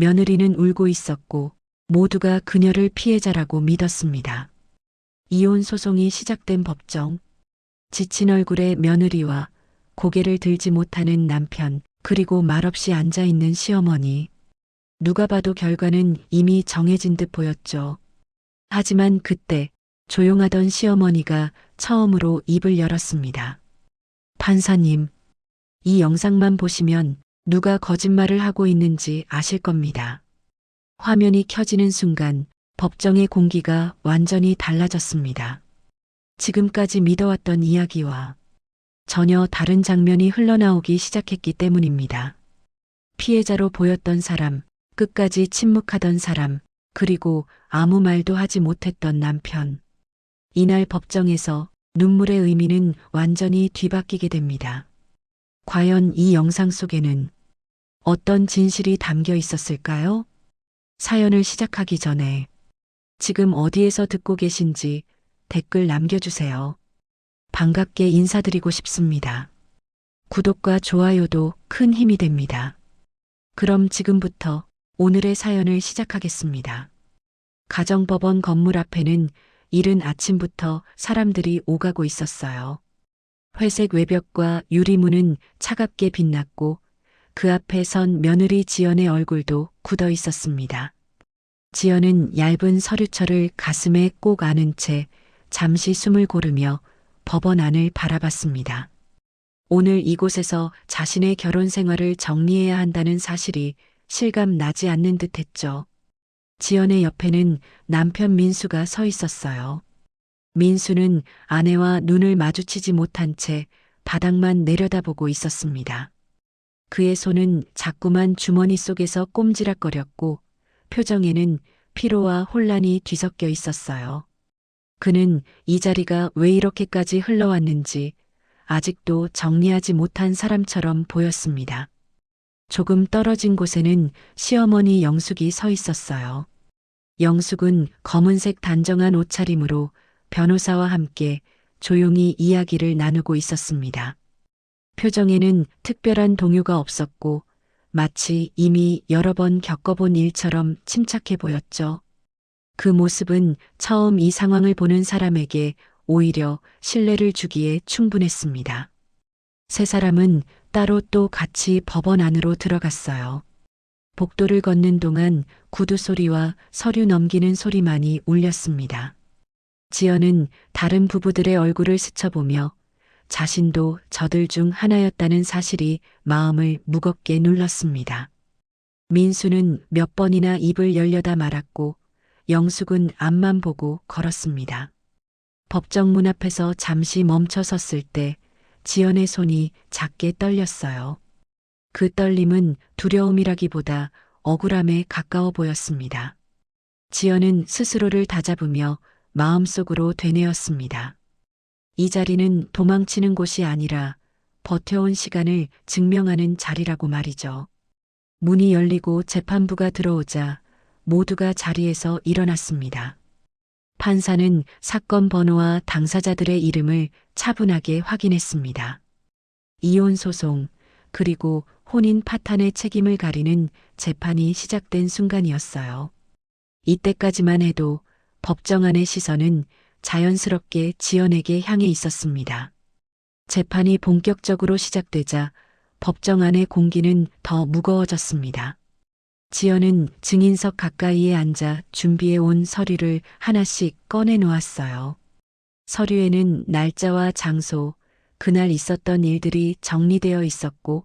며느리는 울고 있었고 모두가 그녀를 피해자라고 믿었습니다. 이혼 소송이 시작된 법정. 지친 얼굴의 며느리와 고개를 들지 못하는 남편, 그리고 말없이 앉아 있는 시어머니. 누가 봐도 결과는 이미 정해진 듯 보였죠. 하지만 그때 조용하던 시어머니가 처음으로 입을 열었습니다. 판사님, 이 영상만 보시면 누가 거짓말을 하고 있는지 아실 겁니다. 화면이 켜지는 순간 법정의 공기가 완전히 달라졌습니다. 지금까지 믿어왔던 이야기와 전혀 다른 장면이 흘러나오기 시작했기 때문입니다. 피해자로 보였던 사람, 끝까지 침묵하던 사람, 그리고 아무 말도 하지 못했던 남편. 이날 법정에서 눈물의 의미는 완전히 뒤바뀌게 됩니다. 과연 이 영상 속에는 어떤 진실이 담겨 있었을까요? 사연을 시작하기 전에 지금 어디에서 듣고 계신지 댓글 남겨주세요. 반갑게 인사드리고 싶습니다. 구독과 좋아요도 큰 힘이 됩니다. 그럼 지금부터 오늘의 사연을 시작하겠습니다. 가정법원 건물 앞에는 이른 아침부터 사람들이 오가고 있었어요. 회색 외벽과 유리문은 차갑게 빛났고 그 앞에 선 며느리 지연의 얼굴도 굳어 있었습니다. 지연은 얇은 서류철을 가슴에 꼭 안은 채 잠시 숨을 고르며 법원 안을 바라봤습니다. 오늘 이곳에서 자신의 결혼 생활을 정리해야 한다는 사실이 실감 나지 않는 듯 했죠. 지연의 옆에는 남편 민수가 서 있었어요. 민수는 아내와 눈을 마주치지 못한 채 바닥만 내려다보고 있었습니다. 그의 손은 자꾸만 주머니 속에서 꼼지락거렸고 표정에는 피로와 혼란이 뒤섞여 있었어요. 그는 이 자리가 왜 이렇게까지 흘러왔는지 아직도 정리하지 못한 사람처럼 보였습니다. 조금 떨어진 곳에는 시어머니 영숙이 서 있었어요. 영숙은 검은색 단정한 옷차림으로 변호사와 함께 조용히 이야기를 나누고 있었습니다. 표정에는 특별한 동요가 없었고 마치 이미 여러 번 겪어본 일처럼 침착해 보였죠. 그 모습은 처음 이 상황을 보는 사람에게 오히려 신뢰를 주기에 충분했습니다. 세 사람은 따로 또 같이 법원 안으로 들어갔어요. 복도를 걷는 동안 구두 소리와 서류 넘기는 소리만이 울렸습니다. 지연은 다른 부부들의 얼굴을 스쳐보며 자신도 저들 중 하나였다는 사실이 마음을 무겁게 눌렀습니다. 민수는 몇 번이나 입을 열려다 말았고 영숙은 앞만 보고 걸었습니다. 법정 문 앞에서 잠시 멈춰 섰을 때 지연의 손이 작게 떨렸어요. 그 떨림은 두려움이라기보다 억울함에 가까워 보였습니다. 지연은 스스로를 다잡으며 마음속으로 되뇌었습니다. 이 자리는 도망치는 곳이 아니라 버텨온 시간을 증명하는 자리라고 말이죠. 문이 열리고 재판부가 들어오자 모두가 자리에서 일어났습니다. 판사는 사건 번호와 당사자들의 이름을 차분하게 확인했습니다. 이혼 소송, 그리고 혼인 파탄의 책임을 가리는 재판이 시작된 순간이었어요. 이때까지만 해도 법정 안의 시선은 자연스럽게 지연에게 향해 있었습니다. 재판이 본격적으로 시작되자 법정 안의 공기는 더 무거워졌습니다. 지연은 증인석 가까이에 앉아 준비해 온 서류를 하나씩 꺼내 놓았어요. 서류에는 날짜와 장소, 그날 있었던 일들이 정리되어 있었고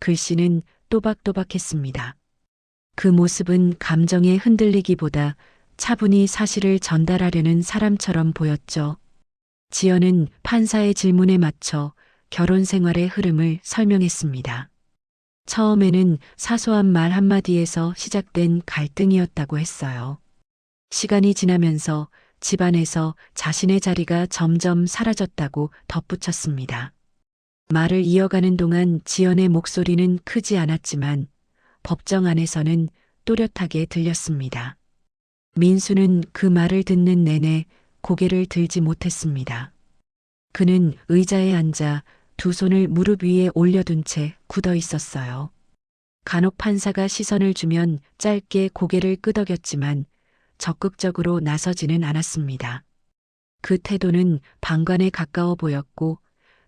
글씨는 또박또박했습니다. 그 모습은 감정에 흔들리기보다 차분히 사실을 전달하려는 사람처럼 보였죠. 지연은 판사의 질문에 맞춰 결혼 생활의 흐름을 설명했습니다. 처음에는 사소한 말 한마디에서 시작된 갈등이었다고 했어요. 시간이 지나면서 집안에서 자신의 자리가 점점 사라졌다고 덧붙였습니다. 말을 이어가는 동안 지연의 목소리는 크지 않았지만 법정 안에서는 또렷하게 들렸습니다. 민수는 그 말을 듣는 내내 고개를 들지 못했습니다. 그는 의자에 앉아 두 손을 무릎 위에 올려둔 채 굳어 있었어요. 간혹 판사가 시선을 주면 짧게 고개를 끄덕였지만 적극적으로 나서지는 않았습니다. 그 태도는 방관에 가까워 보였고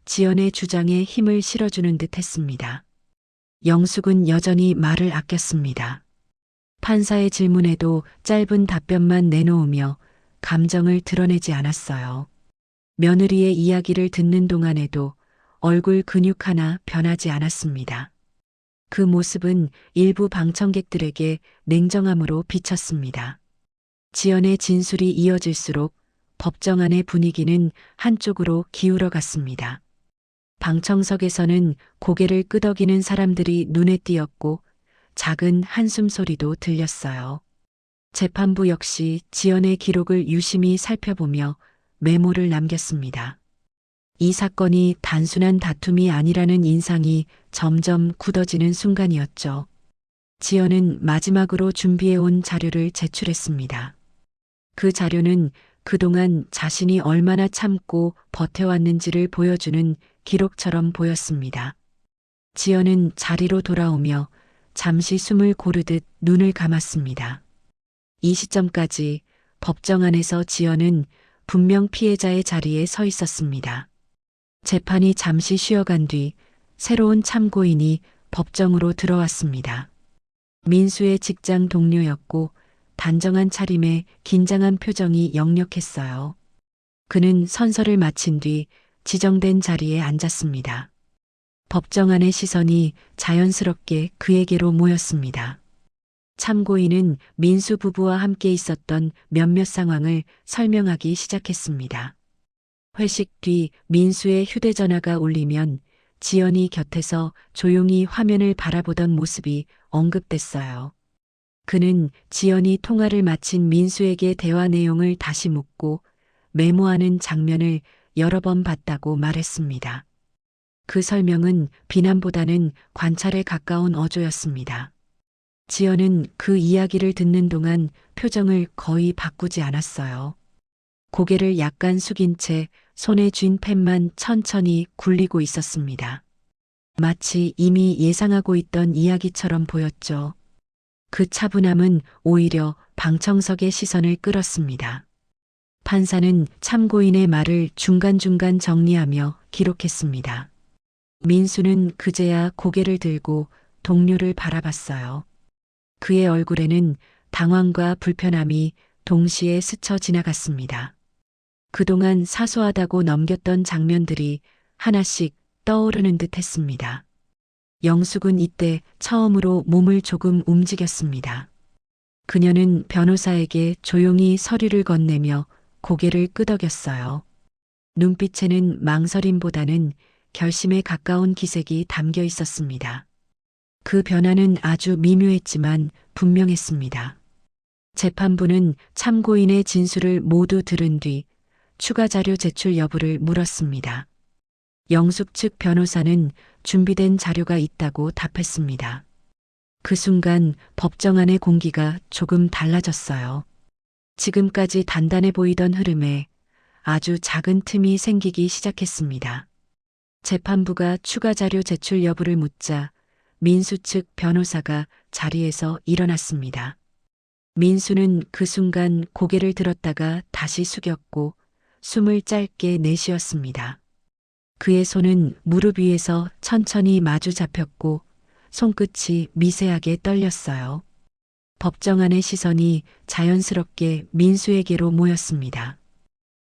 지연의 주장에 힘을 실어주는 듯 했습니다. 영숙은 여전히 말을 아꼈습니다. 판사의 질문에도 짧은 답변만 내놓으며 감정을 드러내지 않았어요. 며느리의 이야기를 듣는 동안에도 얼굴 근육 하나 변하지 않았습니다. 그 모습은 일부 방청객들에게 냉정함으로 비쳤습니다. 지연의 진술이 이어질수록 법정 안의 분위기는 한쪽으로 기울어 갔습니다. 방청석에서는 고개를 끄덕이는 사람들이 눈에 띄었고 작은 한숨 소리도 들렸어요. 재판부 역시 지연의 기록을 유심히 살펴보며 메모를 남겼습니다. 이 사건이 단순한 다툼이 아니라는 인상이 점점 굳어지는 순간이었죠. 지연은 마지막으로 준비해온 자료를 제출했습니다. 그 자료는 그동안 자신이 얼마나 참고 버텨왔는지를 보여주는 기록처럼 보였습니다. 지연은 자리로 돌아오며 잠시 숨을 고르듯 눈을 감았습니다. 이 시점까지 법정 안에서 지연은 분명 피해자의 자리에 서 있었습니다. 재판이 잠시 쉬어간 뒤 새로운 참고인이 법정으로 들어왔습니다. 민수의 직장 동료였고 단정한 차림에 긴장한 표정이 역력했어요. 그는 선서를 마친 뒤 지정된 자리에 앉았습니다. 법정 안의 시선이 자연스럽게 그에게로 모였습니다. 참고인은 민수 부부와 함께 있었던 몇몇 상황을 설명하기 시작했습니다. 회식 뒤 민수의 휴대전화가 울리면 지연이 곁에서 조용히 화면을 바라보던 모습이 언급됐어요. 그는 지연이 통화를 마친 민수에게 대화 내용을 다시 묻고 메모하는 장면을 여러 번 봤다고 말했습니다. 그 설명은 비난보다는 관찰에 가까운 어조였습니다. 지연은 그 이야기를 듣는 동안 표정을 거의 바꾸지 않았어요. 고개를 약간 숙인 채 손에 쥔 펜만 천천히 굴리고 있었습니다. 마치 이미 예상하고 있던 이야기처럼 보였죠. 그 차분함은 오히려 방청석의 시선을 끌었습니다. 판사는 참고인의 말을 중간중간 정리하며 기록했습니다. 민수는 그제야 고개를 들고 동료를 바라봤어요. 그의 얼굴에는 당황과 불편함이 동시에 스쳐 지나갔습니다. 그동안 사소하다고 넘겼던 장면들이 하나씩 떠오르는 듯 했습니다. 영숙은 이때 처음으로 몸을 조금 움직였습니다. 그녀는 변호사에게 조용히 서류를 건네며 고개를 끄덕였어요. 눈빛에는 망설임보다는 결심에 가까운 기색이 담겨 있었습니다. 그 변화는 아주 미묘했지만 분명했습니다. 재판부는 참고인의 진술을 모두 들은 뒤 추가 자료 제출 여부를 물었습니다. 영숙 측 변호사는 준비된 자료가 있다고 답했습니다. 그 순간 법정 안의 공기가 조금 달라졌어요. 지금까지 단단해 보이던 흐름에 아주 작은 틈이 생기기 시작했습니다. 재판부가 추가 자료 제출 여부를 묻자 민수 측 변호사가 자리에서 일어났습니다. 민수는 그 순간 고개를 들었다가 다시 숙였고 숨을 짧게 내쉬었습니다. 그의 손은 무릎 위에서 천천히 마주 잡혔고 손끝이 미세하게 떨렸어요. 법정 안의 시선이 자연스럽게 민수에게로 모였습니다.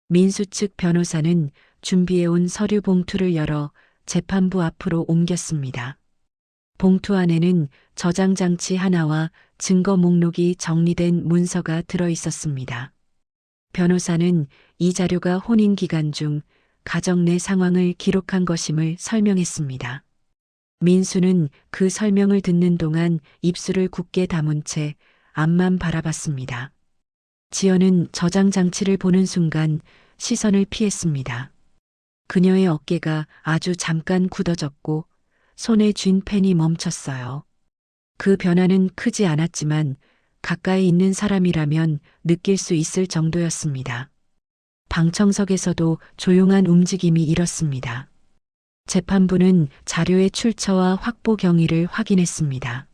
민수 측 변호사는 준비해온 서류 봉투를 열어 재판부 앞으로 옮겼습니다. 봉투 안에는 저장 장치 하나와 증거 목록이 정리된 문서가 들어 있었습니다. 변호사는 이 자료가 혼인 기간 중 가정 내 상황을 기록한 것임을 설명했습니다. 민수는 그 설명을 듣는 동안 입술을 굳게 다문 채 앞만 바라봤습니다. 지연은 저장 장치를 보는 순간 시선을 피했습니다. 그녀의 어깨가 아주 잠깐 굳어졌고 손에 쥔 펜이 멈췄어요. 그 변화는 크지 않았지만 가까이 있는 사람이라면 느낄 수 있을 정도였습니다. 방청석에서도 조용한 움직임이 일었습니다. 재판부는 자료의 출처와 확보 경위를 확인했습니다.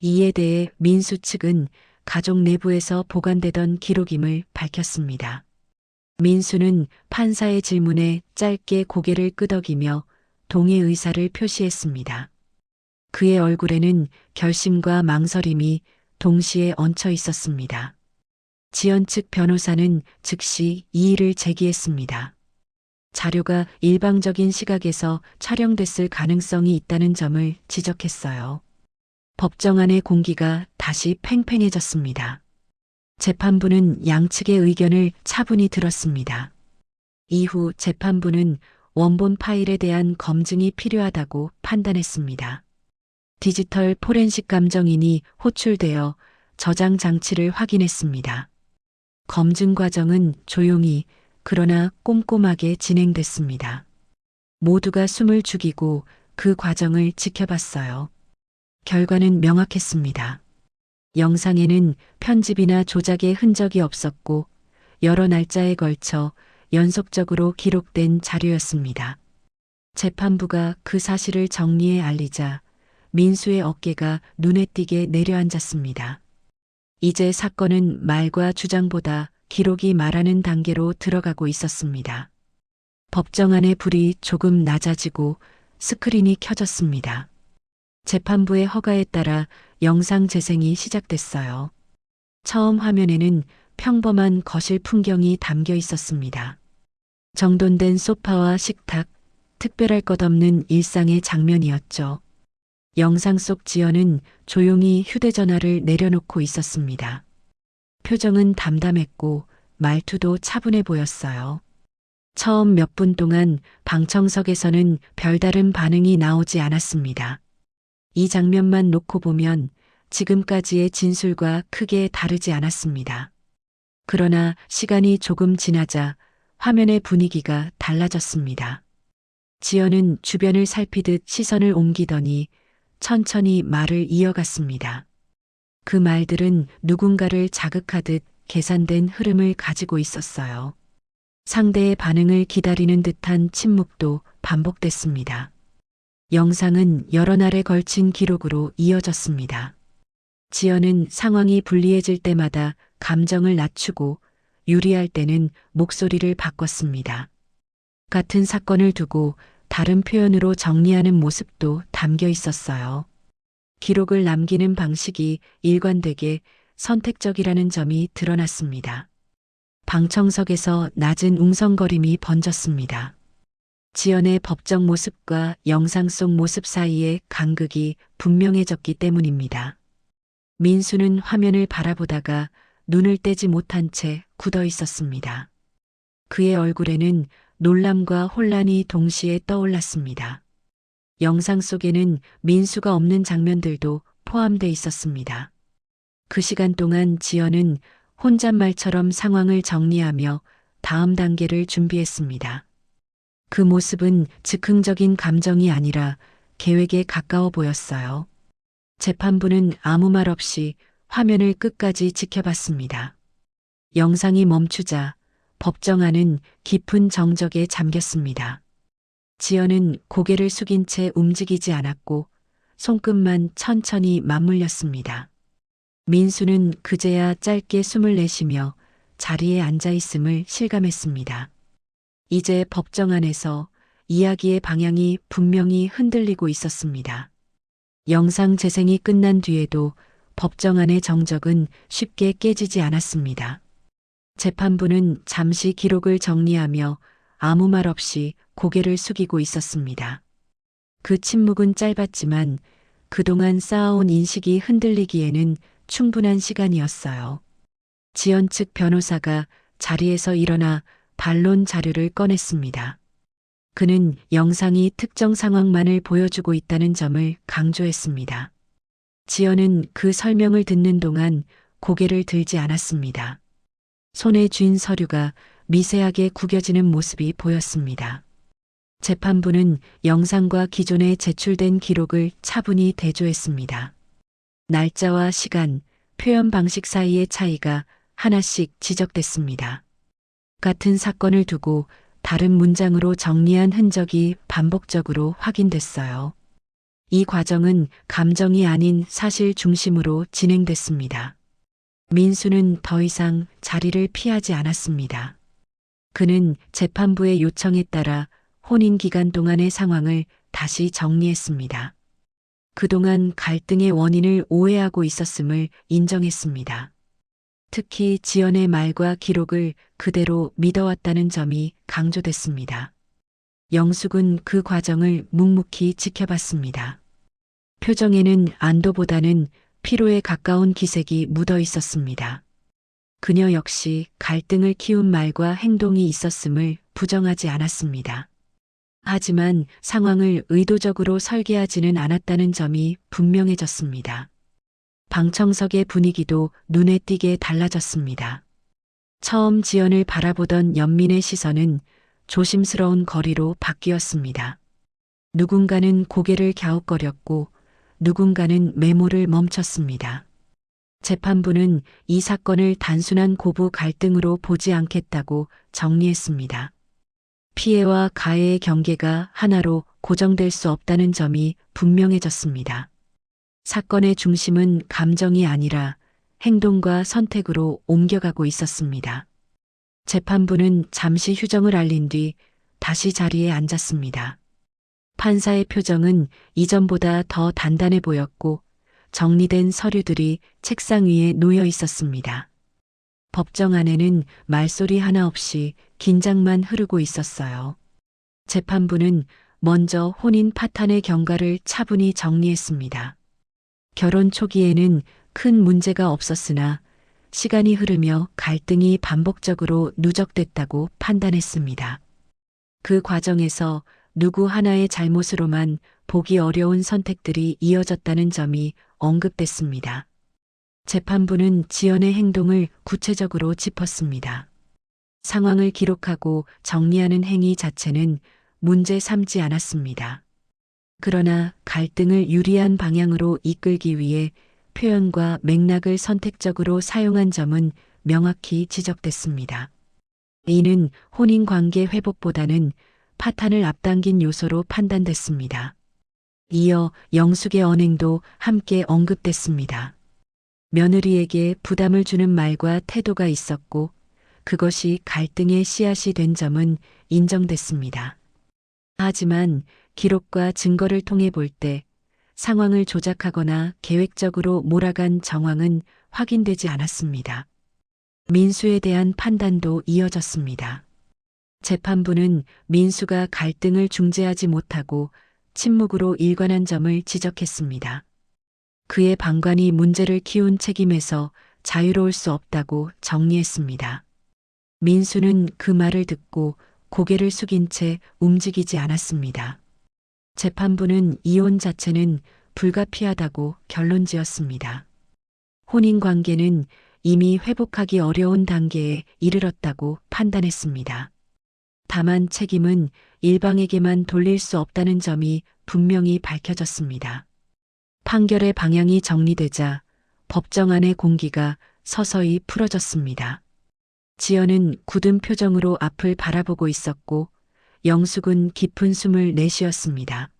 이에 대해 민수 측은 가족 내부에서 보관되던 기록임을 밝혔습니다. 민수는 판사의 질문에 짧게 고개를 끄덕이며 동의 의사를 표시했습니다. 그의 얼굴에는 결심과 망설임이 동시에 얹혀 있었습니다. 지연 측 변호사는 즉시 이의를 제기했습니다. 자료가 일방적인 시각에서 촬영됐을 가능성이 있다는 점을 지적했어요. 법정 안의 공기가 다시 팽팽해졌습니다. 재판부는 양측의 의견을 차분히 들었습니다. 이후 재판부는 원본 파일에 대한 검증이 필요하다고 판단했습니다. 디지털 포렌식 감정인이 호출되어 저장 장치를 확인했습니다. 검증 과정은 조용히 그러나 꼼꼼하게 진행됐습니다. 모두가 숨을 죽이고 그 과정을 지켜봤어요. 결과는 명확했습니다. 영상에는 편집이나 조작의 흔적이 없었고 여러 날짜에 걸쳐 연속적으로 기록된 자료였습니다. 재판부가 그 사실을 정리해 알리자 민수의 어깨가 눈에 띄게 내려앉았습니다. 이제 사건은 말과 주장보다 기록이 말하는 단계로 들어가고 있었습니다. 법정 안의 불이 조금 낮아지고 스크린이 켜졌습니다. 재판부의 허가에 따라 영상 재생이 시작됐어요. 처음 화면에는 평범한 거실 풍경이 담겨 있었습니다. 정돈된 소파와 식탁, 특별할 것 없는 일상의 장면이었죠. 영상 속 지연은 조용히 휴대전화를 내려놓고 있었습니다. 표정은 담담했고 말투도 차분해 보였어요. 처음 몇 분 동안 방청석에서는 별다른 반응이 나오지 않았습니다. 이 장면만 놓고 보면 지금까지의 진술과 크게 다르지 않았습니다. 그러나 시간이 조금 지나자 화면의 분위기가 달라졌습니다. 지연은 주변을 살피듯 시선을 옮기더니 천천히 말을 이어갔습니다. 그 말들은 누군가를 자극하듯 계산된 흐름을 가지고 있었어요. 상대의 반응을 기다리는 듯한 침묵도 반복됐습니다. 영상은 여러 날에 걸친 기록으로 이어졌습니다. 지연은 상황이 불리해질 때마다 감정을 낮추고 유리할 때는 목소리를 바꿨습니다. 같은 사건을 두고 다른 표현으로 정리하는 모습도 담겨 있었어요. 기록을 남기는 방식이 일관되게 선택적이라는 점이 드러났습니다. 방청석에서 낮은 웅성거림이 번졌습니다. 지연의 법정 모습과 영상 속 모습 사이의 간극이 분명해졌기 때문입니다. 민수는 화면을 바라보다가 눈을 떼지 못한 채 굳어 있었습니다. 그의 얼굴에는 놀람과 혼란이 동시에 떠올랐습니다. 영상 속에는 민수가 없는 장면들도 포함돼 있었습니다. 그 시간 동안 지연은 혼잣말처럼 상황을 정리하며 다음 단계를 준비했습니다. 그 모습은 즉흥적인 감정이 아니라 계획에 가까워 보였어요. 재판부는 아무 말 없이 화면을 끝까지 지켜봤습니다. 영상이 멈추자 법정 안은 깊은 정적에 잠겼습니다. 지연은 고개를 숙인 채 움직이지 않았고 손끝만 천천히 맞물렸습니다. 민수는 그제야 짧게 숨을 내쉬며 자리에 앉아 있음을 실감했습니다. 이제 법정 안에서 이야기의 방향이 분명히 흔들리고 있었습니다. 영상 재생이 끝난 뒤에도 법정 안의 정적은 쉽게 깨지지 않았습니다. 재판부는 잠시 기록을 정리하며 아무 말 없이 고개를 숙이고 있었습니다. 그 침묵은 짧았지만 그동안 쌓아온 인식이 흔들리기에는 충분한 시간이었어요. 지연 측 변호사가 자리에서 일어나 반론 자료를 꺼냈습니다. 그는 영상이 특정 상황만을 보여주고 있다는 점을 강조했습니다. 지연은 그 설명을 듣는 동안 고개를 들지 않았습니다. 손에 쥔 서류가 미세하게 구겨지는 모습이 보였습니다. 재판부는 영상과 기존에 제출된 기록을 차분히 대조했습니다. 날짜와 시간, 표현 방식 사이의 차이가 하나씩 지적됐습니다. 같은 사건을 두고 다른 문장으로 정리한 흔적이 반복적으로 확인됐어요. 이 과정은 감정이 아닌 사실 중심으로 진행됐습니다. 민수는 더 이상 자리를 피하지 않았습니다. 그는 재판부의 요청에 따라 혼인 기간 동안의 상황을 다시 정리했습니다. 그동안 갈등의 원인을 오해하고 있었음을 인정했습니다. 특히 지연의 말과 기록을 그대로 믿어왔다는 점이 강조됐습니다. 영숙은 그 과정을 묵묵히 지켜봤습니다. 표정에는 안도보다는 피로에 가까운 기색이 묻어 있었습니다. 그녀 역시 갈등을 키운 말과 행동이 있었음을 부정하지 않았습니다. 하지만 상황을 의도적으로 설계하지는 않았다는 점이 분명해졌습니다. 방청석의 분위기도 눈에 띄게 달라졌습니다. 처음 지연을 바라보던 연민의 시선은 조심스러운 거리로 바뀌었습니다. 누군가는 고개를 갸웃거렸고 누군가는 메모를 멈췄습니다. 재판부는 이 사건을 단순한 고부 갈등으로 보지 않겠다고 정리했습니다. 피해와 가해의 경계가 하나로 고정될 수 없다는 점이 분명해졌습니다. 사건의 중심은 감정이 아니라 행동과 선택으로 옮겨가고 있었습니다. 재판부는 잠시 휴정을 알린 뒤 다시 자리에 앉았습니다. 판사의 표정은 이전보다 더 단단해 보였고 정리된 서류들이 책상 위에 놓여 있었습니다. 법정 안에는 말소리 하나 없이 긴장만 흐르고 있었어요. 재판부는 먼저 혼인 파탄의 경과를 차분히 정리했습니다. 결혼 초기에는 큰 문제가 없었으나 시간이 흐르며 갈등이 반복적으로 누적됐다고 판단했습니다. 그 과정에서 누구 하나의 잘못으로만 보기 어려운 선택들이 이어졌다는 점이 언급됐습니다. 재판부는 지연의 행동을 구체적으로 짚었습니다. 상황을 기록하고 정리하는 행위 자체는 문제 삼지 않았습니다. 그러나 갈등을 유리한 방향으로 이끌기 위해 표현과 맥락을 선택적으로 사용한 점은 명확히 지적됐습니다. 이는 혼인 관계 회복보다는 파탄을 앞당긴 요소로 판단됐습니다. 이어 영숙의 언행도 함께 언급됐습니다. 며느리에게 부담을 주는 말과 태도가 있었고 그것이 갈등의 씨앗이 된 점은 인정됐습니다. 하지만 기록과 증거를 통해 볼 때 상황을 조작하거나 계획적으로 몰아간 정황은 확인되지 않았습니다. 민수에 대한 판단도 이어졌습니다. 재판부는 민수가 갈등을 중재하지 못하고 침묵으로 일관한 점을 지적했습니다. 그의 방관이 문제를 키운 책임에서 자유로울 수 없다고 정리했습니다. 민수는 그 말을 듣고 고개를 숙인 채 움직이지 않았습니다. 재판부는 이혼 자체는 불가피하다고 결론 지었습니다. 혼인 관계는 이미 회복하기 어려운 단계에 이르렀다고 판단했습니다. 다만 책임은 일방에게만 돌릴 수 없다는 점이 분명히 밝혀졌습니다. 판결의 방향이 정리되자 법정 안의 공기가 서서히 풀어졌습니다. 지연은 굳은 표정으로 앞을 바라보고 있었고 영숙은 깊은 숨을 내쉬었습니다.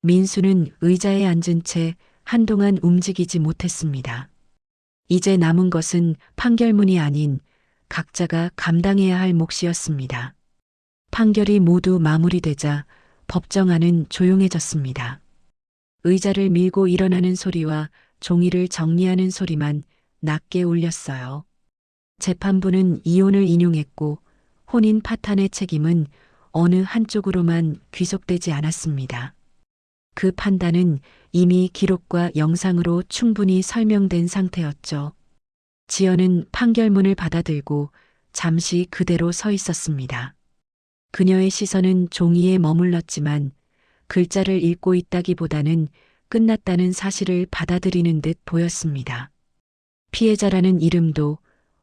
민수는 의자에 앉은 채 한동안 움직이지 못했습니다. 이제 남은 것은 판결문이 아닌 각자가 감당해야 할 몫이었습니다. 판결이 모두 마무리되자 법정 안은 조용해졌습니다. 의자를 밀고 일어나는 소리와 종이를 정리하는 소리만 낮게 울렸어요. 재판부는 이혼을 인용했고 혼인 파탄의 책임은 어느 한쪽으로만 귀속되지 않았습니다. 그 판단은 이미 기록과 영상으로 충분히 설명된 상태였죠. 지연은 판결문을 받아들고 잠시 그대로 서 있었습니다. 그녀의 시선은 종이에 머물렀지만 글자를 읽고 있다기보다는 끝났다는 사실을 받아들이는 듯 보였습니다. 피해자라는 이름도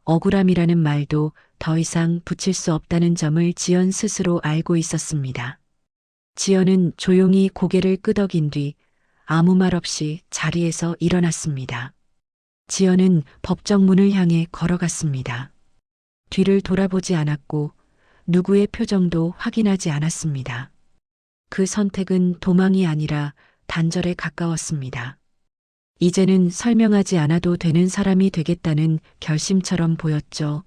억울함이라는 말도 더 이상 붙일 수 없다는 점을 지연 스스로 알고 있었습니다. 지연은 조용히 고개를 끄덕인 뒤 아무 말 없이 자리에서 일어났습니다. 지연은 법정 문을 향해 걸어갔습니다. 뒤를 돌아보지 않았고 누구의 표정도 확인하지 않았습니다. 그 선택은 도망이 아니라 단절에 가까웠습니다. 이제는 설명하지 않아도 되는 사람이 되겠다는 결심처럼 보였죠.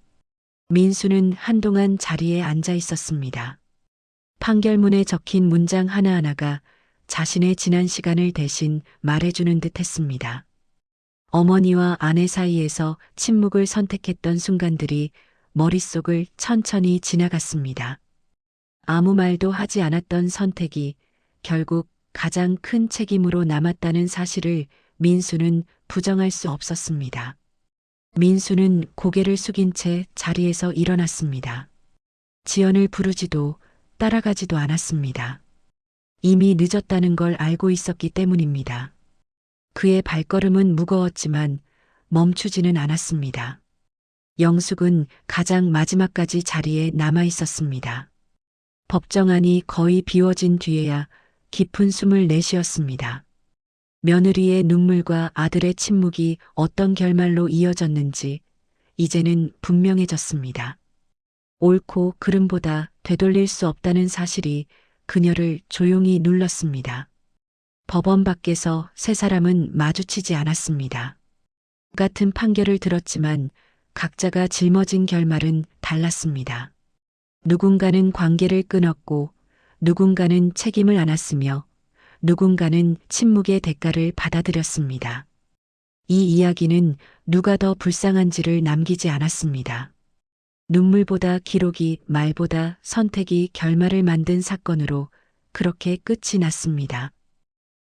민수는 한동안 자리에 앉아 있었습니다. 판결문에 적힌 문장 하나하나가 자신의 지난 시간을 대신 말해주는 듯 했습니다. 어머니와 아내 사이에서 침묵을 선택했던 순간들이 머릿속을 천천히 지나갔습니다. 아무 말도 하지 않았던 선택이 결국 가장 큰 책임으로 남았다는 사실을 민수는 부정할 수 없었습니다. 민수는 고개를 숙인 채 자리에서 일어났습니다. 지연을 부르지도 따라가지도 않았습니다. 이미 늦었다는 걸 알고 있었기 때문입니다. 그의 발걸음은 무거웠지만 멈추지는 않았습니다. 영숙은 가장 마지막까지 자리에 남아 있었습니다. 법정안이 거의 비워진 뒤에야 깊은 숨을 내쉬었습니다. 며느리의 눈물과 아들의 침묵이 어떤 결말로 이어졌는지 이제는 분명해졌습니다. 옳고 그름보다 되돌릴 수 없다는 사실이 그녀를 조용히 눌렀습니다. 법원 밖에서 세 사람은 마주치지 않았습니다. 같은 판결을 들었지만 각자가 짊어진 결말은 달랐습니다. 누군가는 관계를 끊었고 누군가는 책임을 안았으며 누군가는 침묵의 대가를 받아들였습니다. 이 이야기는 누가 더 불쌍한지를 남기지 않았습니다. 눈물보다 기록이 말보다 선택이 결말을 만든 사건으로 그렇게 끝이 났습니다.